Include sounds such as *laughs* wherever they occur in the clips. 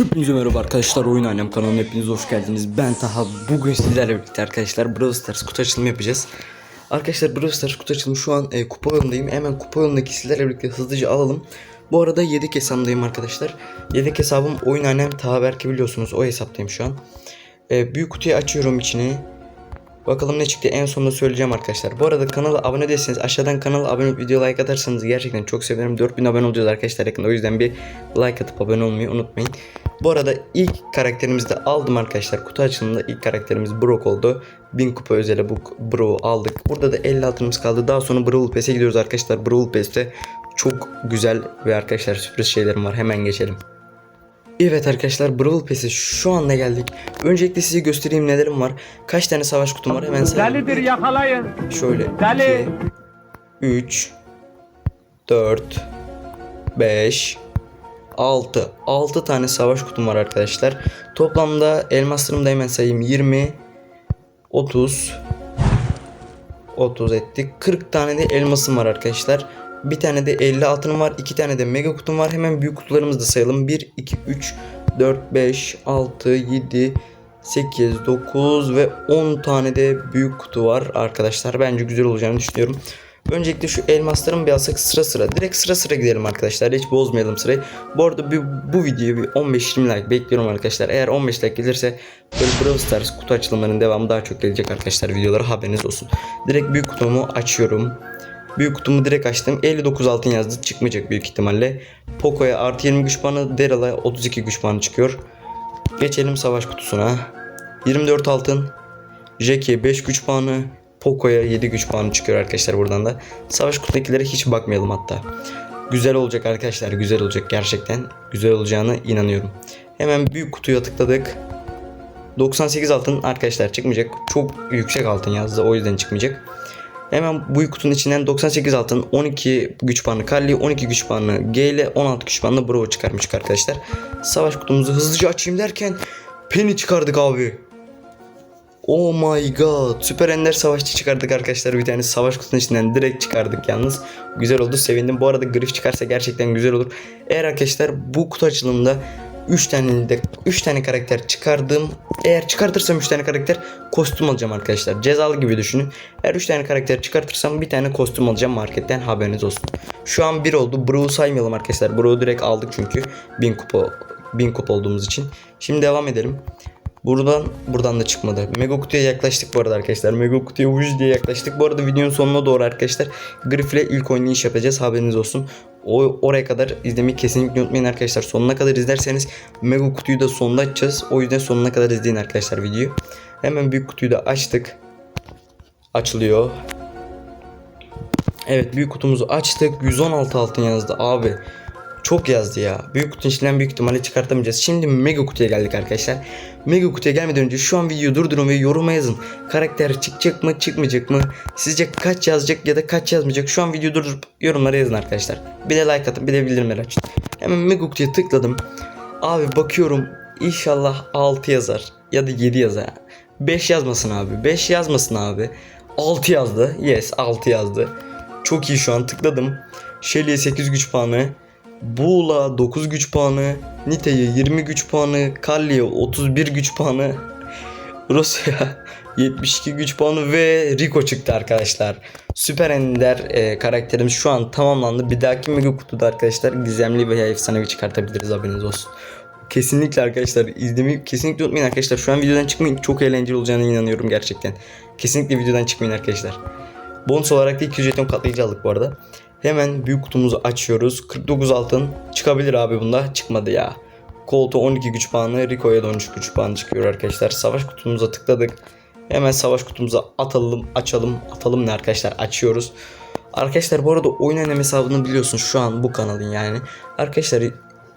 Hepinize merhaba arkadaşlar oyun annem kanalına hepiniz hoş geldiniz ben Taha bugün sizlerle birlikte arkadaşlar Brawl Stars kutu açılımı yapacağız Arkadaşlar Brawl Stars kutu açılımı şu an e, kupa yolundayım hemen kupa yolundaki sizlerle birlikte hızlıca alalım Bu arada yedek hesabımdayım arkadaşlar Yedek hesabım oyun annem Taha belki biliyorsunuz o hesaptayım şu an e, Büyük kutuyu açıyorum içini Bakalım ne çıktı en sonunda söyleyeceğim arkadaşlar. Bu arada kanala abone değilseniz aşağıdan kanala abone olup video like atarsanız gerçekten çok sevinirim. 4000 abone olacağız arkadaşlar yakında. O yüzden bir like atıp abone olmayı unutmayın. Bu arada ilk karakterimizi de aldım arkadaşlar. Kutu açılımında ilk karakterimiz Brock oldu. 1000 kupa özele bu Brock'u aldık. Burada da 50 altınımız kaldı. Daha sonra Brawl Pass'e gidiyoruz arkadaşlar. Brawl Pass'te çok güzel ve arkadaşlar sürpriz şeylerim var. Hemen geçelim. Evet arkadaşlar Brawl Pass'e şu anda geldik. Öncelikle size göstereyim nelerim var. Kaç tane savaş kutum var hemen sayayım. Delidir yakalayın. Şöyle Deli. 3 4 5 6 6 tane savaş kutum var arkadaşlar. Toplamda elmaslarımı da hemen sayayım 20 30 30 ettik. 40 tane de elmasım var arkadaşlar. Bir tane de 50 altınım var. 2 tane de mega kutum var. Hemen büyük kutularımızı da sayalım. 1 2 3 4 5 6 7 8 9 ve 10 tane de büyük kutu var arkadaşlar. Bence güzel olacağını düşünüyorum. Öncelikle şu elmaslarımı bir alsak sıra sıra. Direkt sıra sıra gidelim arkadaşlar. Hiç bozmayalım sırayı. Bu arada bir, bu videoya bir 15-20 like bekliyorum arkadaşlar. Eğer 15 like gelirse böyle Brawl Stars kutu açılımlarının devamı daha çok gelecek arkadaşlar videolara haberiniz olsun. Direkt büyük kutumu açıyorum. Büyük kutumu direkt açtım. 59 altın yazdı. Çıkmayacak büyük ihtimalle. Poco'ya artı 20 güç puanı. Daryl'a 32 güç puanı çıkıyor. Geçelim savaş kutusuna. 24 altın. Jack'e 5 güç puanı. Poco'ya 7 güç puanı çıkıyor arkadaşlar buradan da. Savaş kutundakilere hiç bakmayalım hatta. Güzel olacak arkadaşlar. Güzel olacak gerçekten. Güzel olacağına inanıyorum. Hemen büyük kutuya tıkladık. 98 altın arkadaşlar çıkmayacak. Çok yüksek altın yazdı. O yüzden çıkmayacak. Hemen bu kutunun içinden 98 altın, 12 güç puanı Carly, 12 güç puanı G ile 16 güç puanı Bravo çıkarmış arkadaşlar. Savaş kutumuzu hızlıca açayım derken Penny çıkardık abi. Oh my god. Süper Ender Savaşçı çıkardık arkadaşlar. Bir tane savaş kutunun içinden direkt çıkardık yalnız. Güzel oldu. Sevindim. Bu arada Griff çıkarsa gerçekten güzel olur. Eğer arkadaşlar bu kutu açılımında 3 tane de 3 tane karakter çıkardım. Eğer çıkartırsam 3 tane karakter kostüm alacağım arkadaşlar. Cezalı gibi düşünün. Eğer 3 tane karakter çıkartırsam bir tane kostüm alacağım marketten haberiniz olsun. Şu an 1 oldu. Brew'u saymayalım arkadaşlar. Brew'u direkt aldık çünkü 1000 kupa 1000 kupa olduğumuz için. Şimdi devam edelim. Buradan buradan da çıkmadı. Mega kutuya yaklaştık bu arada arkadaşlar. Mega kutuya vuş diye yaklaştık. Bu arada videonun sonuna doğru arkadaşlar Griff ilk oynayış yapacağız. Haberiniz olsun. O oraya kadar izlemeyi kesinlikle unutmayın arkadaşlar. Sonuna kadar izlerseniz Mega kutuyu da sonunda açacağız. O yüzden sonuna kadar izleyin arkadaşlar videoyu. Hemen büyük kutuyu da açtık. Açılıyor. Evet büyük kutumuzu açtık. 116 altın yazdı abi. Çok yazdı ya. Büyük kutunun içinden büyük ihtimalle çıkartamayacağız. Şimdi mega kutuya geldik arkadaşlar. Mega kutuya gelmeden önce şu an videoyu durdurun ve yoruma yazın. Karakter çıkacak mı çıkmayacak mı? Sizce kaç yazacak ya da kaç yazmayacak? Şu an videoyu durdurup yorumlara yazın arkadaşlar. Bir de like atın bir de bildirimleri açın. Hemen mega kutuya tıkladım. Abi bakıyorum inşallah 6 yazar ya da 7 yazar. 5 yazmasın abi. 5 yazmasın abi. 6 yazdı. Yes 6 yazdı. Çok iyi şu an tıkladım. Shelly'e 8 güç puanı. Buğla 9 güç puanı. Nite'ye 20 güç puanı. Kalli'ye 31 güç puanı. Rosya'ya 72 *laughs* güç puanı ve Rico çıktı arkadaşlar. Süper Ender e, karakterimiz şu an tamamlandı. Bir dahaki mega kutuda arkadaşlar gizemli veya efsanevi çıkartabiliriz haberiniz olsun. Kesinlikle arkadaşlar izlemeyi kesinlikle unutmayın arkadaşlar. Şu an videodan çıkmayın. Çok eğlenceli olacağına inanıyorum gerçekten. Kesinlikle videodan çıkmayın arkadaşlar. Bonus olarak da 200 jeton katlayıcı aldık bu arada. Hemen büyük kutumuzu açıyoruz. 49 altın çıkabilir abi bunda. Çıkmadı ya. Colt'a 12 güç puanı, Rico'ya da 13 güç puanı çıkıyor arkadaşlar. Savaş kutumuza tıkladık. Hemen savaş kutumuza atalım, açalım. Atalım ne arkadaşlar? Açıyoruz. Arkadaşlar bu arada oyun önem hesabını biliyorsunuz şu an bu kanalın yani. Arkadaşlar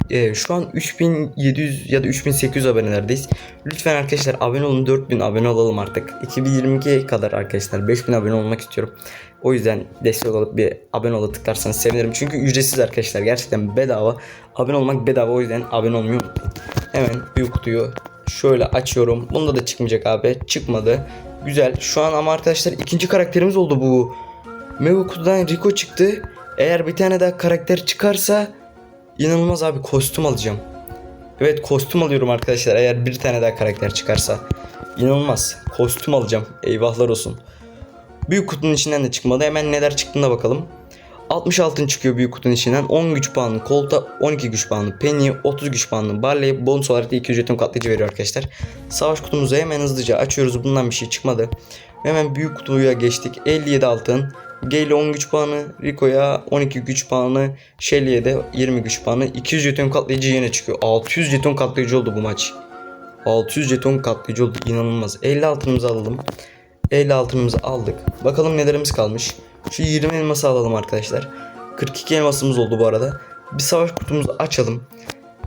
e, şu an 3700 ya da 3800 abonelerdeyiz. Lütfen arkadaşlar abone olun 4000 abone olalım artık. 2022'ye kadar arkadaşlar 5000 abone olmak istiyorum. O yüzden destek olup bir abone olup tıklarsanız sevinirim. Çünkü ücretsiz arkadaşlar gerçekten bedava. Abone olmak bedava o yüzden abone olmayı. Hemen büyük kutuyu şöyle açıyorum. Bunda da çıkmayacak abi. Çıkmadı. Güzel. Şu an ama arkadaşlar ikinci karakterimiz oldu bu. Mega Rico çıktı. Eğer bir tane daha karakter çıkarsa inanılmaz abi kostüm alacağım. Evet kostüm alıyorum arkadaşlar eğer bir tane daha karakter çıkarsa. İnanılmaz. Kostüm alacağım. Eyvahlar olsun. Büyük kutunun içinden de çıkmadı. Hemen neler çıktığına bakalım. 60 altın çıkıyor büyük kutunun içinden. 10 güç puanı, Colt'a 12 güç puanı, Penny 30 güç puanı, Barley bonus olarak da 200 jeton katlayıcı veriyor arkadaşlar. Savaş kutumuzu hemen hızlıca açıyoruz. Bundan bir şey çıkmadı. Hemen büyük kutuya geçtik. 57 altın. Gale 10 güç puanı, Rico'ya 12 güç puanı, Shelly'e de 20 güç puanı. 200 jeton katlayıcı yine çıkıyor. 600 jeton katlayıcı oldu bu maç. 600 jeton katlayıcı oldu. İnanılmaz. 50 altınımızı alalım. 50 altınımızı aldık. Bakalım nelerimiz kalmış. Şu 20 elması alalım arkadaşlar. 42 elmasımız oldu bu arada. Bir savaş kutumuzu açalım.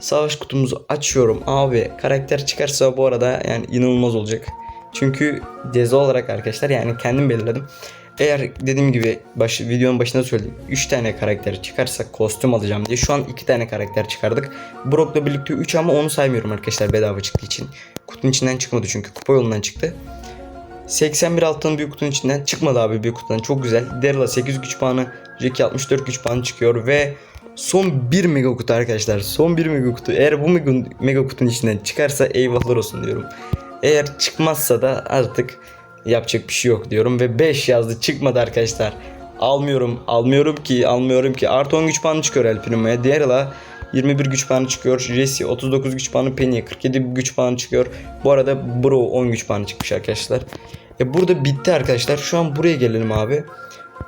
Savaş kutumuzu açıyorum. Abi karakter çıkarsa bu arada yani inanılmaz olacak. Çünkü ceza olarak arkadaşlar yani kendim belirledim. Eğer dediğim gibi baş, videonun başında söyledim. 3 tane karakter çıkarsa kostüm alacağım diye. Şu an 2 tane karakter çıkardık. Brock'la birlikte 3 ama onu saymıyorum arkadaşlar bedava çıktığı için. Kutunun içinden çıkmadı çünkü kupa yolundan çıktı. 81 altın büyük kutunun içinden çıkmadı abi büyük kutudan çok güzel. Daryl'a 8 güç puanı, Jackie 64 güç puanı çıkıyor ve son 1 mega kutu arkadaşlar. Son 1 mega kutu. Eğer bu mega, mega kutunun içinden çıkarsa eyvahlar olsun diyorum. Eğer çıkmazsa da artık yapacak bir şey yok diyorum ve 5 yazdı çıkmadı arkadaşlar. Almıyorum, almıyorum ki, almıyorum ki. Artı 10 güç puanı çıkıyor El Primo'ya. Daryl'a 21 güç puanı çıkıyor. Jesse 39 güç puanı, Penny'e 47 güç puanı çıkıyor. Bu arada Bro 10 güç puanı çıkmış arkadaşlar. E burada bitti arkadaşlar. Şu an buraya gelelim abi.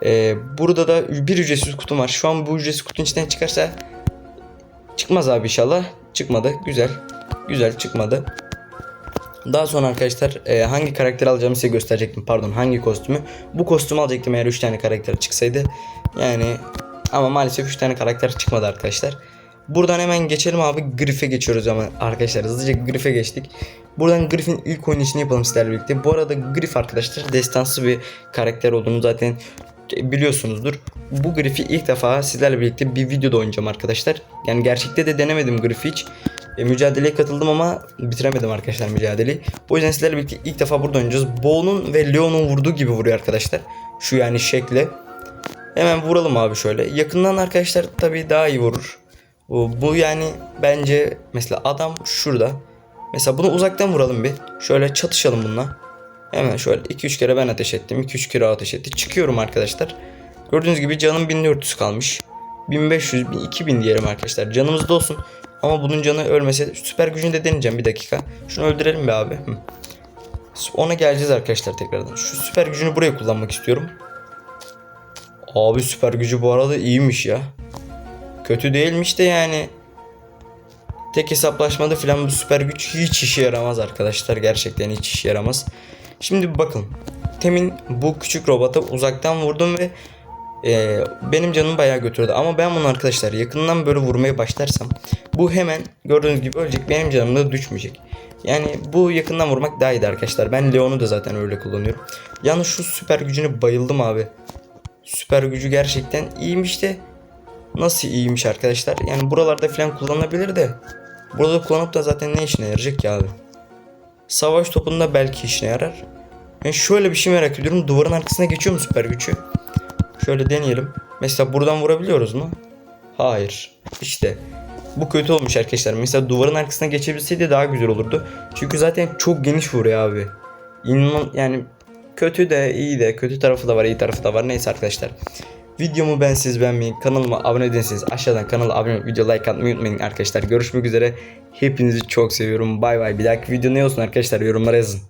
E, burada da bir ücretsiz kutum var. Şu an bu ücretsiz kutunun içinden çıkarsa çıkmaz abi inşallah. Çıkmadı. Güzel. Güzel çıkmadı. Daha sonra arkadaşlar e, hangi karakter alacağımı size gösterecektim. Pardon hangi kostümü. Bu kostümü alacaktım eğer 3 tane karakter çıksaydı. Yani ama maalesef 3 tane karakter çıkmadı arkadaşlar. Buradan hemen geçelim abi. Griff'e geçiyoruz ama arkadaşlar hızlıca Griff'e geçtik. Buradan Griff'in ilk oynayışını yapalım sizlerle birlikte. Bu arada Griff arkadaşlar destansı bir karakter olduğunu zaten biliyorsunuzdur. Bu Griff'i ilk defa sizlerle birlikte bir videoda oynayacağım arkadaşlar. Yani gerçekte de denemedim Griff'i hiç. E, mücadeleye katıldım ama bitiremedim arkadaşlar mücadeleyi. O yüzden sizlerle birlikte ilk defa burada oynayacağız. Bo'nun ve Leon'un vurduğu gibi vuruyor arkadaşlar. Şu yani şekle. Hemen vuralım abi şöyle. Yakından arkadaşlar tabii daha iyi vurur. Bu, yani bence mesela adam şurada. Mesela bunu uzaktan vuralım bir. Şöyle çatışalım bununla. Hemen şöyle 2-3 kere ben ateş ettim. 2-3 kere ateş etti. Çıkıyorum arkadaşlar. Gördüğünüz gibi canım 1400 kalmış. 1500, 2000 diyelim arkadaşlar. Canımız da olsun. Ama bunun canı ölmese süper gücünü de deneyeceğim bir dakika. Şunu öldürelim be abi. Ona geleceğiz arkadaşlar tekrardan. Şu süper gücünü buraya kullanmak istiyorum. Abi süper gücü bu arada iyiymiş ya. Kötü değilmiş de yani. Tek hesaplaşmada filan bu süper güç hiç işe yaramaz arkadaşlar. Gerçekten hiç işe yaramaz. Şimdi bakın. Temin bu küçük robota uzaktan vurdum ve e, benim canımı bayağı götürdü. Ama ben bunu arkadaşlar yakından böyle vurmaya başlarsam bu hemen gördüğünüz gibi ölecek. Benim canım da düşmeyecek. Yani bu yakından vurmak daha iyi arkadaşlar. Ben Leon'u da zaten öyle kullanıyorum. Yalnız şu süper gücüne bayıldım abi. Süper gücü gerçekten iyiymiş de nasıl iyiymiş arkadaşlar. Yani buralarda falan kullanılabilir de burada kullanıp da zaten ne işine yarayacak ki abi. Savaş topunda belki işine yarar. Ben şöyle bir şey merak ediyorum. Duvarın arkasına geçiyor mu süper gücü? Şöyle deneyelim. Mesela buradan vurabiliyoruz mu? Hayır. İşte bu kötü olmuş arkadaşlar. Mesela duvarın arkasına geçebilseydi daha güzel olurdu. Çünkü zaten çok geniş vuruyor abi. İnan yani kötü de iyi de kötü tarafı da var iyi tarafı da var. Neyse arkadaşlar. Videomu ben siz beğenmeyi, kanalıma abone değilseniz aşağıdan kanala abone olup video like atmayı unutmayın arkadaşlar. Görüşmek üzere. Hepinizi çok seviyorum. Bay bay. Bir dahaki video ne olsun arkadaşlar yorumlara yazın.